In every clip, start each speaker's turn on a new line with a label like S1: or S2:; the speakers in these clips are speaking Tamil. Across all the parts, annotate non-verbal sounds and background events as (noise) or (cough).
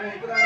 S1: Yeah,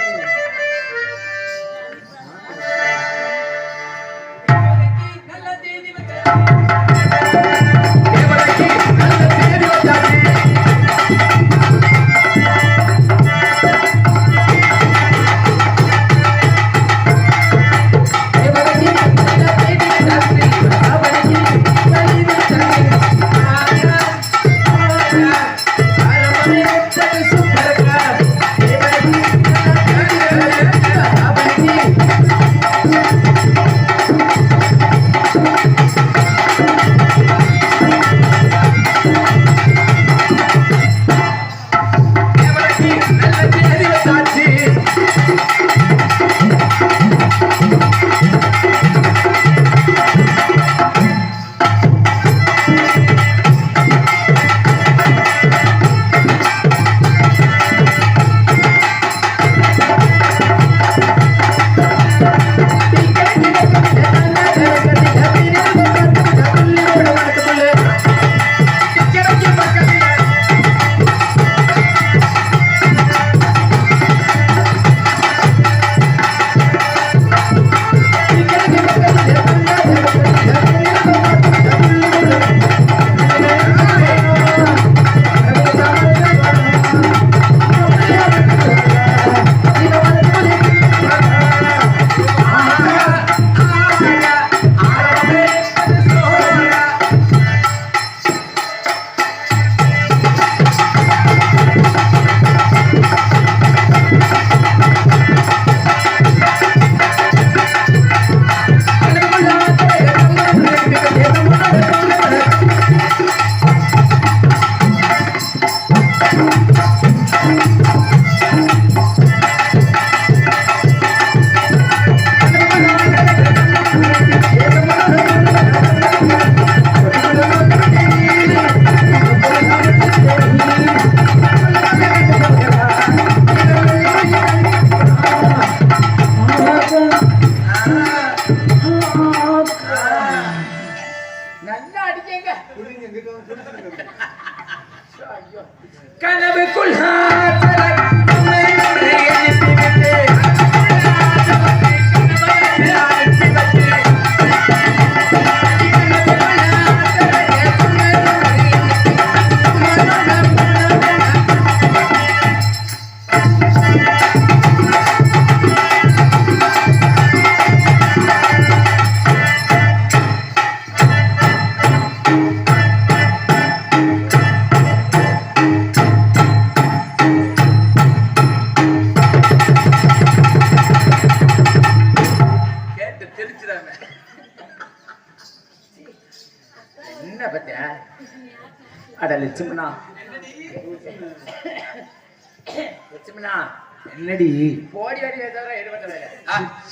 S1: என்னடி?
S2: போடி வரி தவிர எடுபட்ட வேலை.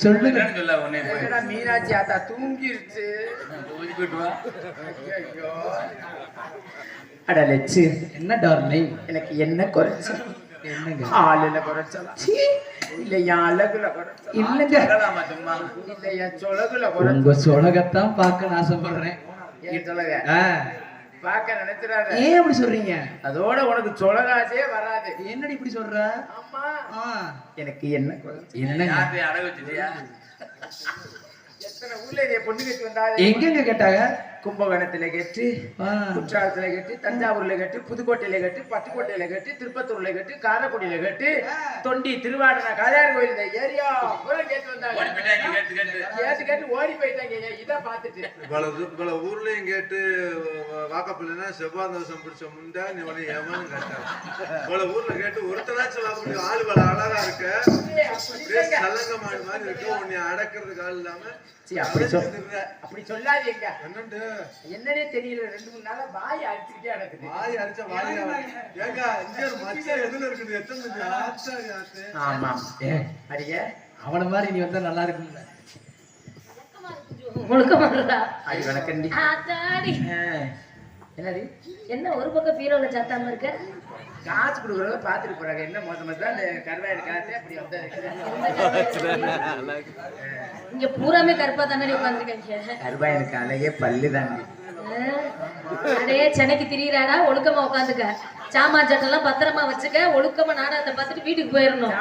S1: சொல்லுங்க.
S3: சொல்ல உடனே
S2: மீனாட்சி ஆத்தா தூங்கிருச்சு. ஐயோ
S1: அட லட்சு என்ன டார்லிங் எனக்கு என்ன குறைச்சு
S2: என்னங்க?
S1: ஆளுல குறைச்சலாம் இல்ல என் அழகுல இல்லங்க.
S3: சும்மா?
S2: இல்ல என் சொலகுல
S1: உங்க சொலகத்தான் பார்க்க ஆசைப்படுறேன்.
S2: என் சொலக? பார்க்க நினைச்சிடாத.
S1: ஏன் அப்படி சொல்றீங்க?
S2: அதோட உனக்கு சொலகாசே வராது.
S1: என்னடி இப்படி சொல்ற?
S2: ஆமா
S1: ஆ, எனக்கு என்ன
S3: யார்கிட்டயும் அடகு வச்சுட்டியா?
S2: எத்தனை ஊர்ல இதைய பொண்ணு கட்டி வந்தாரு
S1: எங்கெங்க கேட்டாங்க?
S2: கும்பகோணத்துல கட்டி குற்றாலத்துல கட்டி தஞ்சாவூர்ல கட்டி புதுக்கோட்டையில கட்டி பட்டுக்கோட்டையில கட்டி திருப்பத்தூர்ல கட்டி காரைக்குடியில கட்டி தொண்டி திருவாடனை காளையார் கோயில் இந்த ஏரியா கேட்டு
S3: ஓடி
S2: வந்தாங்க
S3: போயிட்டாங்க கேட்டு கேட்டு.
S2: ஓடி போயிட்டாங்க இதை பார்த்துட்டு.
S4: இவ்வளவு இவ்வளவு ஊர்லயும் கேட்டு வாக்கப்பிள்ளைனா செவ்வாய் தோசம் பிடிச்ச முண்டா நீ உடனே ஏமான்னு கேட்டாங்க இவ்வளவு ஊர்ல கேட்டு ஒருத்தராச்சும் வாக்க முடியும். ஆளு அழகா இருக்க.
S2: அப்படி சொல்லாதீங்க.
S4: என்னண்டு?
S2: என்னன்னே தெரியல. ரெண்டு மூணு நாளா வாய் அடிச்சுக்கிட்டே நடக்குது.
S4: வாய் அடிச்ச வாய் ஏங்க இங்க ஒரு மச்சம் எதுல இருக்குது? எத்தனை ஆச்சா
S2: ஆமா.
S1: ஏ,
S2: அடிய.
S1: அவன மாதிரி நீ வந்தா நல்லா இருக்கும்ல.
S5: முழுக்க
S2: வணக்கண்டி என்னடி?
S5: என்ன ஒரு பக்கம் பீரோல சத்தாம இருக்க?
S2: காசு கொடுக்குறத பார்த்துட்டு போறாங்க. என்ன மொத்தம் தான் இந்த கருவாடு காசு அப்படி வந்து (laughs)
S5: இங்க பூராமே கருப்பா தானே உட்காந்துருக்காங்க
S2: கருவாயனுக்கு அழகே பல்லு தாண்டி
S5: அடே சென்னைக்கு திரியிறாடா? ஒழுக்கமா உட்காந்துக்க. சாமான் சட்டெல்லாம் பத்திரமா வச்சுக்க. ஒழுக்கமா நாடகத்தை பார்த்துட்டு வீட்டுக்கு போயிடணும்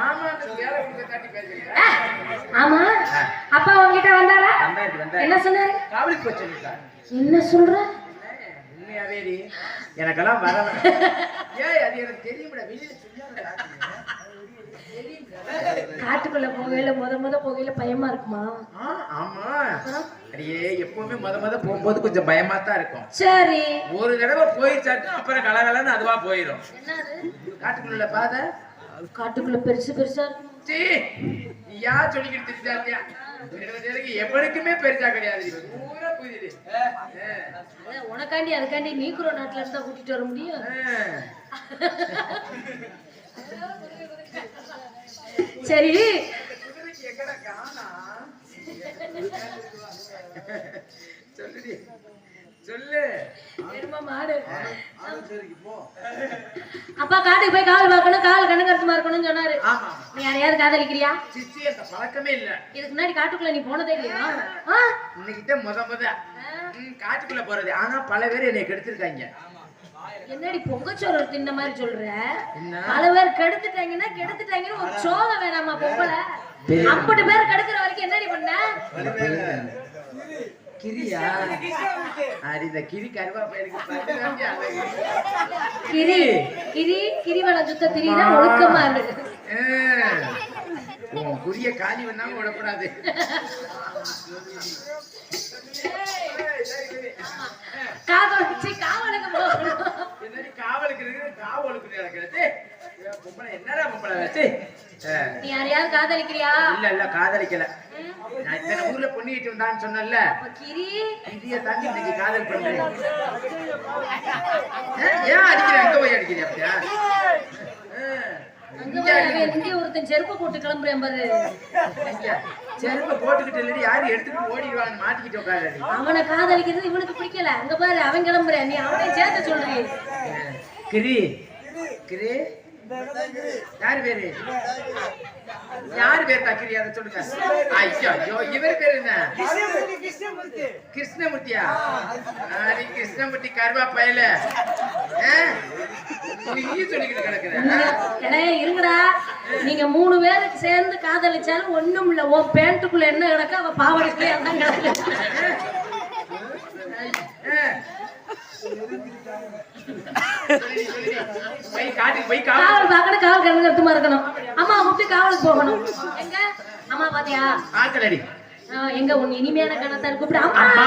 S5: ஆமா. அப்பா உங்ககிட்ட வந்தாரா? என்ன சொன்னாரு? என்ன சொல்ற?
S1: உண்மையாவே டி, எனக்கெல்லாம் வரல ஏய் அது எனக்கு தெரியும்டா. வெளியில.
S5: காட்டுக்குள்ள போகையில முத முத போகையில பயமா இருக்குமா?
S1: ஆமா. அடியே எப்பவுமே முத முத போகும்போது கொஞ்சம் பயமா தான் இருக்கும்.
S5: சரி.
S1: ஒரு தடவை போயிச்சாட்டு அப்புறம் கலகலன்னு அதுவா போயிடும் காட்டுக்குள்ள பாதை?
S5: காட்டுக்குள்ள பெருசு பெருசா
S1: நீ யார் சொல்லிக்கிட்டு திட்டாத்தியா எவனுக்குமே பெருசா கிடையாது. பூரா புரியுது.
S5: அதான் உனக்காண்டி அதுக்காண்டி நீக்குறோ நாட்டுல இருந்தா கூட்டிட்டு வர முடியும்? சரி.
S1: சொல்லுடி. சொல்லு.
S5: அப்பா காட்டுக்கு போய் கால் பார்க்கணும் கால் கண்ணு கருத்துமா இருக்கணும்னு சொன்னாரு. நீ யாரையாவது காதலிக்கிறியா?
S1: சிச்சி அந்த பழக்கமே இல்ல.
S5: இதுக்கு முன்னாடி காட்டுக்குள்ள நீ போனதே இல்லையா?
S1: இன்னைக்கிட்ட முத முத. காட்டுக்குள்ள போறது. ஆனா பல பேர் என்னை கெடுத்திருக்காங்க.
S5: என்னடி பொங்கச்சோறு தின்ன மாதிரி சொல்ற? பல பேர் கெடுத்துட்டாங்கன்னா கெடுத்துட்டாங்கன்னு ஒரு சோகம் வேணாமா பொம்பளை. அப்படி பேர் கெடுக்கிற வரைக்கும் என்னடி பண்ண?
S1: கிரியா? அது இந்த கிரி கருவாப்பையனுக்கு அழகு.
S5: கிரி கிரி கிரிவலம் சுத்த திரினா ஒழுக்கமா இருக்கு
S1: உன் குறிய காலி பண்ணாம
S5: வச்சு காவலுக்கு
S1: காவலுக்கு காவலுக்கு நடக்கிறது ஏய், பொம்பளை. என்னடா பொம்பளை?
S5: நீ யாரையாவது காதலிக்கிறியா?
S1: இல்ல இல்ல காதலிக்கல.
S5: ம்?
S1: நான் இத்தனை ஊர்ல வந்தான்னு சொன்னேன்ல.
S5: அப்ப கிரி.
S1: இதைய தாண்டி இன்னைக்கு காதல் பண்றேன் ஏன், ஏன் அடிக்கிற? அங்க போய் அடிக்கிறியா அப்படியா? ஆ,
S5: அங்க போய் அவன் இங்க ஒருத்தன் செருப்பு போட்டு கிளம்புறேன் பாரு.
S1: செருப்பை போட்டுக்கிட்டு இல்லடி யாரும் எடுத்துட்டு ஓடிடுவான்னு மாட்டிக்கிட்டு உட்காரு
S5: அவனை காதலிக்கிறது இவனுக்கு பிடிக்கல. அங்க பாரு அவன் கிளம்புறேன். நீ அவனை சேர்த்து சொல்றீ
S1: கிரி. கிரி. யாரு பேரு? யாரு பேர் தக்கிரி அதை சொல்லுங்க. ஐயோ ஐயோ இவர் பேரு என்ன? கிருஷ்ணமூர்த்தியா? ஆடி கிருஷ்ணமூர்த்தி கருவா பயல நீ
S5: நீங்க மூணு பேருக்கு சேர்ந்து காதலிச்சாலும் ஒண்ணும் இல்ல. உன் பேண்ட்டுக்குள்ள என்ன கிடக்கு? அவ பாவடைக்குள்ளே அதான் கிடக்கு.
S1: காவல்
S5: பார்க்கணும் காவல் கண்ணு கருத்துமா இருக்கணும். அம்மா முட்டி காவலுக்கு போகணும். எங்க? அம்மா பாத்தியா?
S1: ஆக்கலடி
S5: எங்க உன் இனிமையான கணத்தார் கூப்பிடு. அம்மா!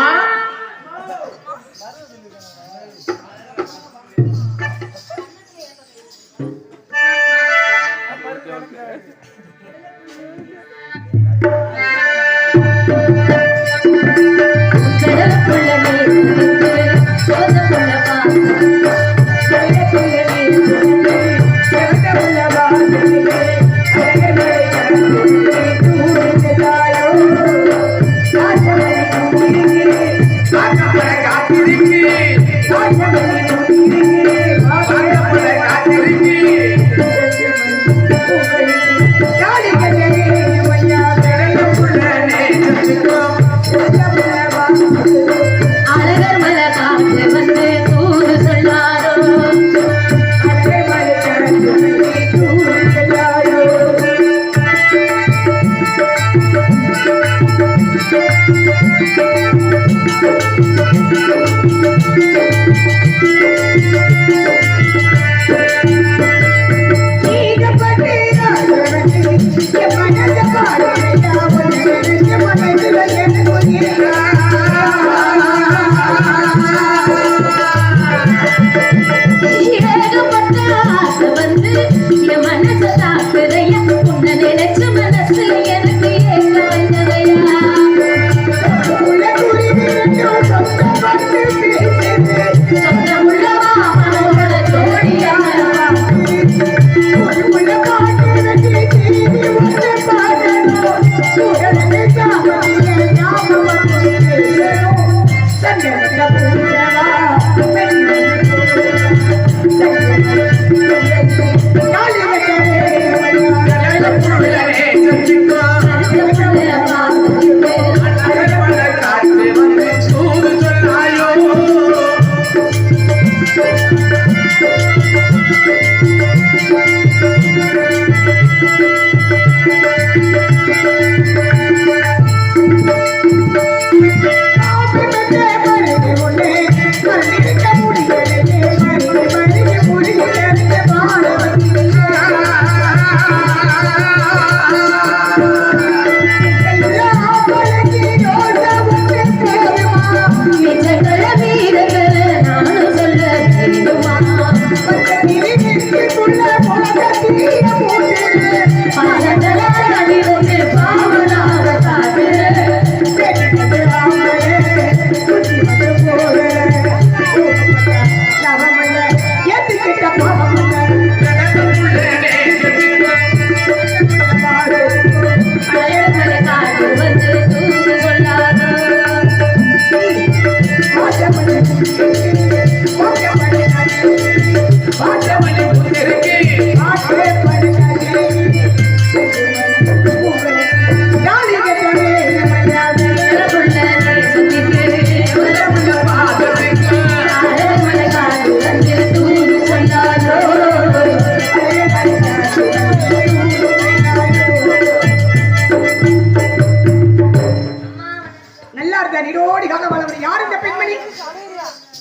S6: Thank you.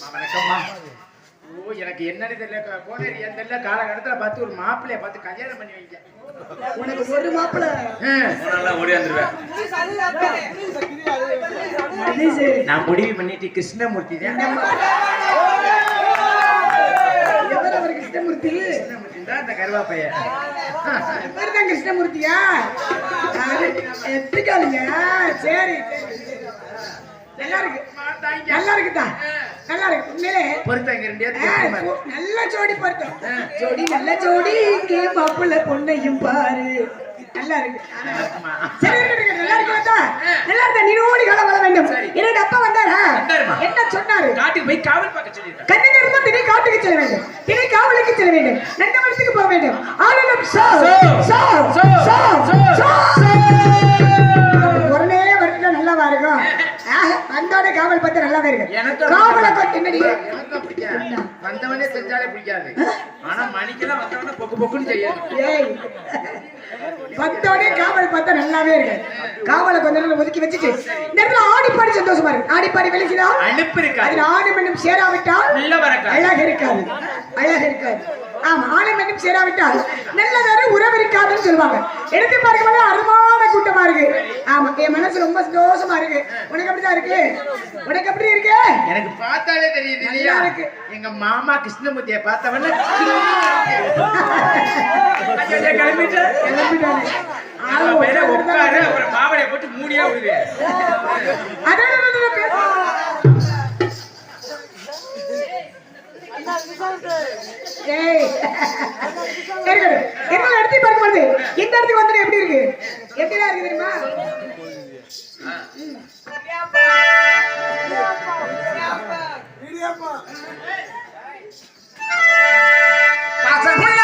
S1: வணக்கம்மா. ஓ எனக்கு என்னன்னு தெரியல கோனேரி என் தெரியல காலகட்டத்துல பார்த்து ஒரு மாப்பிள்ளைய பார்த்து கல்யாணம் பண்ணி வைக்க
S6: உனக்கு ஒரு மாப்பிள்ள.
S2: போனாலாம் ஓடி வந்துருவேன்.
S6: அது சரி
S1: நான் முடிவு பண்ணிட்டு கிருஷ்ணமூர்த்தி தான்.
S6: கிருஷ்ணமூர்த்தி?
S1: கிருஷ்ணமூர்த்தி தான் இந்த கருவாப்பைய
S6: இவர் தான் கிருஷ்ணமூர்த்தியா சரி சரி. நல்லா இருக்கு நல்லா இருக்குதா நல்லா இருக்கு உண்மையிலே
S1: பொறுத்தங்க ரெண்டு
S6: நல்ல ஜோடி பொருத்தம் ஜோடி நல்ல ஜோடி. இங்கே மாப்பிள்ள பொண்ணையும் பாரு. நல்லா இருக்கு சரி நல்லா இருக்கா நல்லா இருந்தா நீரோடி காலம் வர வேண்டும். என்னோட அப்பா வந்தாரா?
S1: வந்தாருமா.
S6: என்ன சொன்னாரு?
S1: காட்டுக்கு போய் காவல் பார்க்க
S6: கண்ணி காட்டுக்கு செல்ல வேண்டும். திணை காவலுக்கு செல்ல வேண்டும். நந்தவனத்துக்கு போக வேண்டும். ஆளுநர் சோ சோ சோ சோ சோ உடனே வரட்டும் நல்லாவா இருக்கும் வந்தோட காவல் பார்த்து நல்லாவே இருக்கு
S1: எனக்கு
S6: காவலை
S1: பிடிக்காது வந்தவனே செஞ்சாலே பிடிக்காது. ஆனா மணிக்கெல்லாம் வந்தவனே பொக்கு பொக்குன்னு
S6: வந்தோடனே காவல் பார்த்தா நல்லாவே இருக்கு காவலை கொஞ்ச நேரம் ஒதுக்கி வச்சுட்டு இந்த இடத்துல ஆடிப்பாடி சந்தோஷமா இருக்கு. ஆடிப்பாடி வெளிச்சுதா
S1: அனுப்பு இருக்காது
S6: அதில் ஆடு மண்ணும் சேராவிட்டால்
S1: உள்ள வரக்காது
S6: அழகு இருக்காது. அழகு இருக்காது. ஆமா ஆணை மட்டும் சேராவிட்டால் நல்லதாரு உறவு இருக்காதுன்னு சொல்லுவாங்க. எடுத்து பார்க்கும்போது அருமான கூட்டமா இருக்கு. ஆமா என் மனசு ரொம்ப சந்தோஷமா இருக்கு. உனக்கு அப்படிதான் இருக்கு? உனக்கு எப்படி இருக்கு?
S1: எனக்கு பார்த்தாலே தெரியுது இல்லையா?
S6: நல்லா இருக்கு.
S1: எங்க மாமா கிருஷ்ணமூர்த்தியை பார்த்தவன கிளம்பிட்டு?
S6: கிளம்பிட்டாரு.
S1: உட்காரு அப்புறம் மாவளைய போட்டு மூடியா விடுது.
S6: அதான், அதான், அதான், பார்க்கும்போது இந்த இடத்துக்கு வந்து எப்படி இருக்கு எப்படிதான் இருக்கு தெரியுமா
S1: பசமுள்ள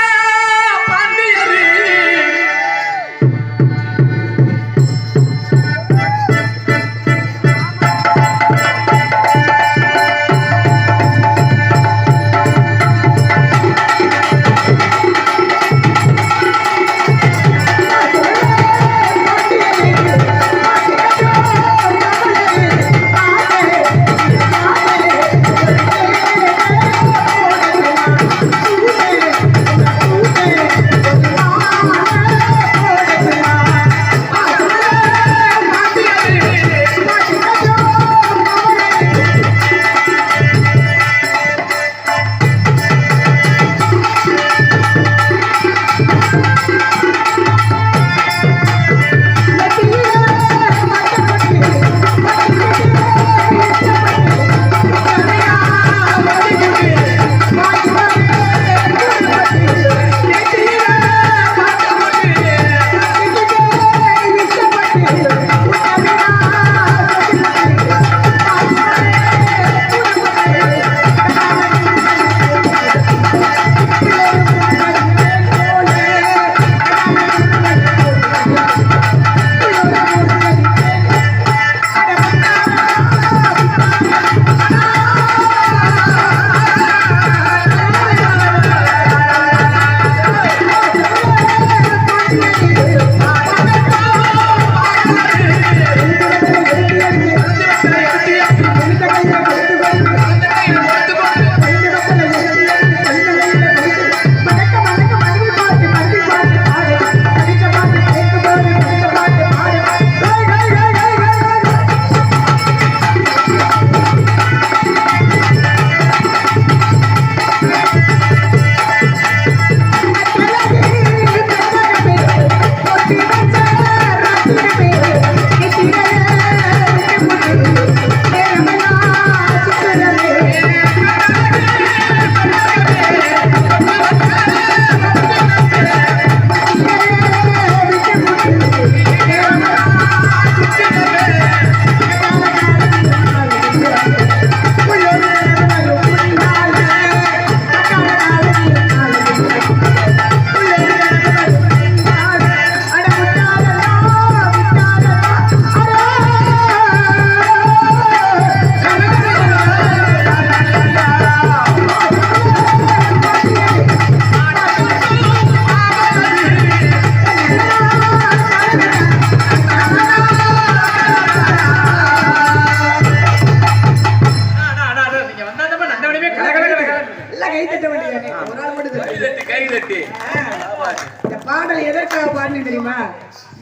S6: இந்த பாடல் எதற்காக பாடுனேன் தெரியுமா?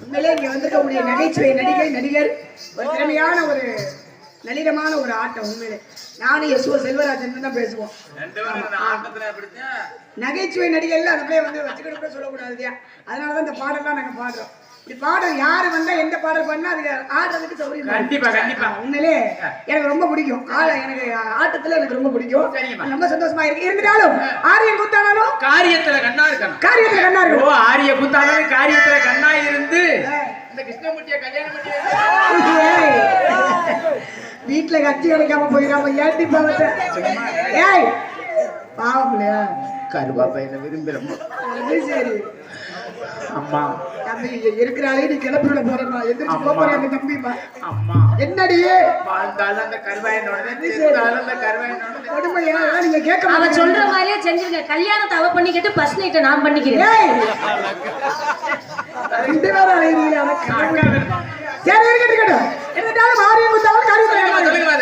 S6: உண்மையிலே இங்க வந்திருக்கக்கூடிய நகைச்சுவை நடிகை நடிகர் ஒரு திறமையான ஒரு நளினமான ஒரு ஆட்டம் உண்மையிலே. நானும் எஸ்ஓ செல்வராஜன் தான் பேசுவோம். நகைச்சுவை நடிகர்ல பிள்ளைய வந்து வச்சுக்கிட்டு கூட சொல்லக்கூடாது இல்லையா? அதனால தான் இந்த பாடல்லாம் நாங்க பாடுறோம். பாடல் யாரு வந்தா எந்த பாடல் பண்ணா அதுக்கு ஆடுறதுக்கு சௌகரியம்
S1: கண்டிப்பா கண்டிப்பா.
S6: உண்மையிலே எனக்கு ரொம்ப பிடிக்கும். எனக்கு ஆட்டத்துல எனக்கு ரொம்ப பிடிக்கும். ரொம்ப சந்தோஷமா இருக்கு. இருந்தாலும் ஆரியம் கூத்தானாலும்
S1: காரியத்துல கண்ணா இருக்கணும்.
S6: காரியத்துல கண்ணா
S1: ஓ
S6: இருக்கும்
S1: ஆரிய குத்தாலும் காரியத்துல கண்ணா இருந்து இந்த கிருஷ்ணமூர்த்திய கல்யாணம் பண்ணி
S6: வீட்டுல கட்சி கிடைக்காம போயிடாம ஏட்டி பாவத்தை? ஏய். பாவம் இல்லையா?
S1: கருவா பையனை விரும்புறோம்
S6: அது சரி.
S1: அம்மா
S6: தம்பி இருக்கிறாளே நீ கிளப்பி விட போறேம்மா. எந்திரிச்சு போக போறாங்க தம்பிமா
S1: அம்மா
S6: என்னடி?
S1: வாழ்ந்தாலும் அந்த கருவாயனோட அந்த கருவாயனோட
S6: கொடுமையா? நீங்க கேட்க
S5: அவ. சொல்ற மாதிரியே செஞ்சிருங்க. கல்யாணத்தை அவ பண்ணிக்கிட்டு பஸ் நைட்டை நான் பண்ணிக்கிறேன்.
S6: ரெண்டு பேரும். சரி இருக்கட்டும். இருந்தாலும் ஆரியம் குத்தாலும் காரியம்.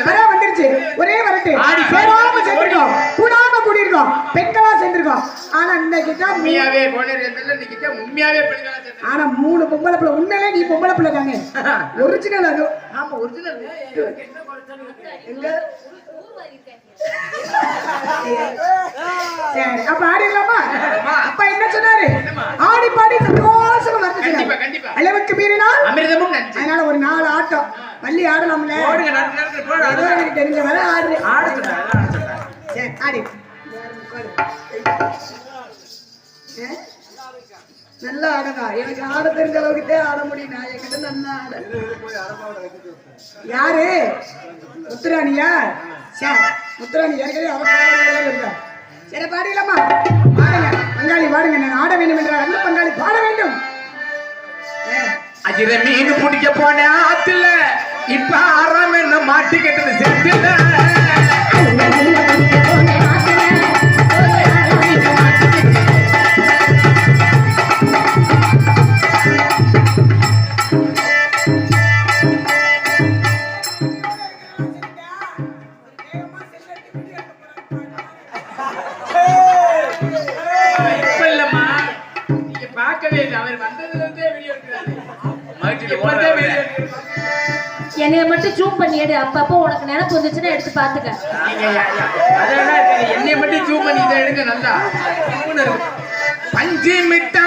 S6: வரா வந்துருச்சு. ஒரே வரட்டு. சேராம சேர்ந்திருக்கோம். கூடாம கூடியிருக்கோம். பெண்களா சேர்ந்திருக்கோம். ஆனா மூ-
S1: உண்மையாவே
S6: ஆனா மூணு பொம்பளை பிள்ளை உண்மையிலே நீ பொம்பளை பிள்ளை தானே? (laughs) ஒரிஜினல் அது.
S1: ஆமா ஒரிஜினல்
S6: எங்க? சரி அப்ப ஆடிடலாமா அப்பா என்ன சொன்னாரு? ஆடி பாடி சந்தோஷமா. அளவுக்கு மீறினால்
S1: அமிர்தமும்
S6: அதனால ஒரு நாலு ஆட்டம். பள்ளி ஆடலாம்ல? எனக்கு தெரிஞ்ச வர ஆடு.
S1: ஆட
S6: சரி ஆடி? நல்லா ஆடனா எனக்கு ஆட தெரிஞ்ச அளவுக்கு தான் ஆட முடியும் நான் என்கிட்ட நல்லா ஆட. யாரு? முத்துராணியா? சரி முத்துராணி ஏற்கனவே அவ பாடுறதா இருக்கா? சரி பாடிடலாமா? பாடுங்க. பங்காளி பாடுங்க. நான் ஆட வேண்டும் என்றால் அந்த பங்காளி பாட வேண்டும்.
S1: இதை மீன் பிடிக்க போன ஆத்துல இப்ப ஆறாம என்ன மாட்டிக்கிட்டது செத்துல?
S5: அப்பப்போ உனக்கு நினைப்பு வந்துச்சுன்னா எடுத்து பாத்துக்க
S1: என்னை மட்டும் ஜூம் பண்ணி இதை எடுங்க நல்லா. பஞ்சு மிட்டா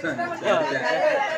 S1: சொல்ல மாட்டேன் மாமா